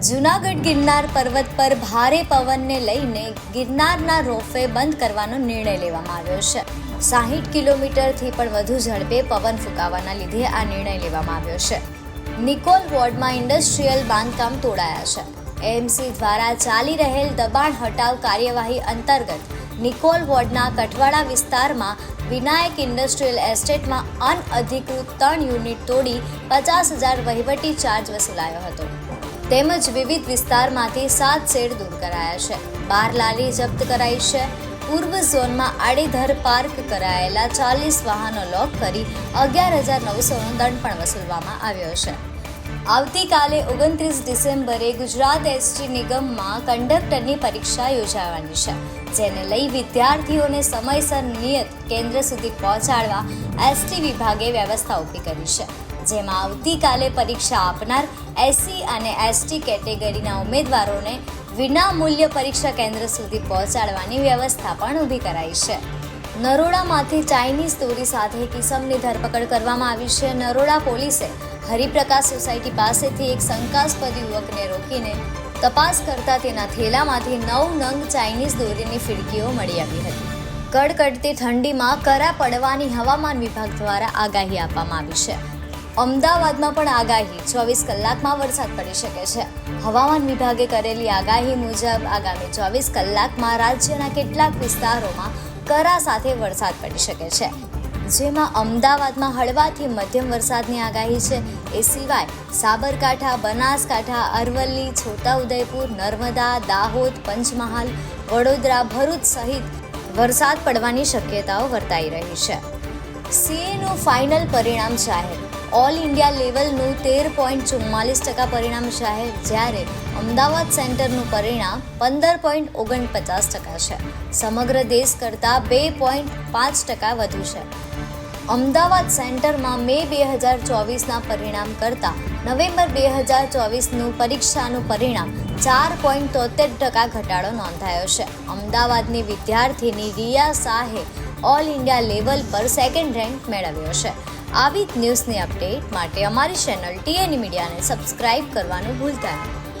જૂનાગઢ ગિરનાર પર્વત પર ભારે પવનને લઈને ગિરનારના રોફવે બંધ કરવાનો નિર્ણય લેવામાં આવ્યો છે. સાહીઠ કિલોમીટરથી પણ વધુ ઝડપે પવન ફૂંકાવાના લીધે આ નિર્ણય લેવામાં આવ્યો છે. નિકોલ વોર્ડમાં ઇન્ડસ્ટ્રીયલ બાંધકામ તોડાયા છે. એએમસી દ્વારા ચાલી રહેલ દબાણ હટાવ કાર્યવાહી અંતર્ગત નિકોલ વોર્ડના કઠવાડા વિસ્તારમાં વિનાયક ઇન્ડસ્ટ્રીયલ એસ્ટેટમાં અનઅધિકૃત ત્રણ યુનિટ તોડી પચાસ હજાર વહીવટી ચાર્જ વસૂલાયો હતો. તેમજ વિવિધ વિસ્તારમાંથી સાત શેડ દૂર કરાયા છે. બાર લારી જપ્ત કરાઈ છે. પૂર્વ ઝોનમાં આડેધર પાર્ક કરાયેલા ચાલીસ વાહનો લોક કરી અગિયાર હજાર નવસોનો દંડ પણ વસૂલવામાં આવ્યો છે. આવતીકાલે ઓગણત્રીસ ડિસેમ્બરે ગુજરાત એસટી નિગમમાં કંડક્ટરની પરીક્ષા યોજાવાની છે. જેને લઈ વિદ્યાર્થીઓને સમયસર નિયત કેન્દ્ર સુધી પહોંચાડવા એસટી વિભાગે વ્યવસ્થા ઊભી કરી છે. જેમાં આવતીકાલે પરીક્ષા આપનાર એસસી અને એસટી કેટેગરીના ઉમેદવારોને વિનામૂલ્ય પરીક્ષા કેન્દ્ર સુધી પહોંચાડવાની વ્યવસ્થા પણ ઊભી કરાઈ છે. નરોડામાંથી ચાઇનીઝ દોરી સાથે કિસમની ધરપકડ કરવામાં આવી છે. નરોડા પોલીસે હરિપ્રકાશ સોસાયટી પાસેથી એક શંકાસ્પદ યુવકને રોકીને તપાસ કરતા તેના થેલામાંથી નવ નંગ ચાઇનીઝ દોરીની ફિરકીઓ મળી આવી હતી. કડકડતી ઠંડીમાં કરા પડવાની હવામાન વિભાગ દ્વારા આગાહી આપવામાં આવી છે. અમદાવાદમાં પણ આગાહી, ચોવીસ કલાકમાં વરસાદ પડી શકે છે. હવામાન વિભાગે કરેલી આગાહી મુજબ આગામી ચોવીસ કલાકમાં રાજ્યના કેટલાક વિસ્તારોમાં કરા સાથે વરસાદ પડી શકે છે. જેમાં અમદાવાદમાં હળવાથી મધ્યમ વરસાદની આગાહી છે. એ સિવાય સાબરકાંઠા, બનાસકાંઠા, અરવલ્લી, છોટાઉદેપુર, નર્મદા, દાહોદ, પંચમહાલ, વડોદરા, ભરૂચ સહિત વરસાદ પડવાની શક્યતાઓ વર્તાઈ રહી છે. સીએનું ફાઇનલ પરિણામ જાહેર ઓલ ઇન્ડિયા લેવલનું તેર પોઈન્ટ ચુમ્માલીસ ટકા પરિણામ જાહેર, જ્યારે અમદાવાદ સેન્ટરનું પરિણામ પંદર પોઈન્ટ ઓગણપચાસ ટકા છે. સમગ્ર દેશ કરતાં બે પોઈન્ટ પાંચ ટકા વધુ છે. અમદાવાદ સેન્ટરમાં મે બે હજાર ચોવીસના પરિણામ કરતાં નવેમ્બર બે હજાર ચોવીસનું પરીક્ષાનું પરિણામ ચાર પોઈન્ટ તોતેર ટકા ઘટાડો નોંધાયો છે. અમદાવાદની વિદ્યાર્થીની રિયા શાહે ઓલ ઇન્ડિયા લેવલ પર સેકન્ડ રેન્ક મેળવ્યો છે. આવી જ ન્યૂઝની અપડેટ માટે અમારી ચેનલ ટીએન મીડિયાને સબસ્ક્રાઇબ કરવાનું ભૂલતા નહીં.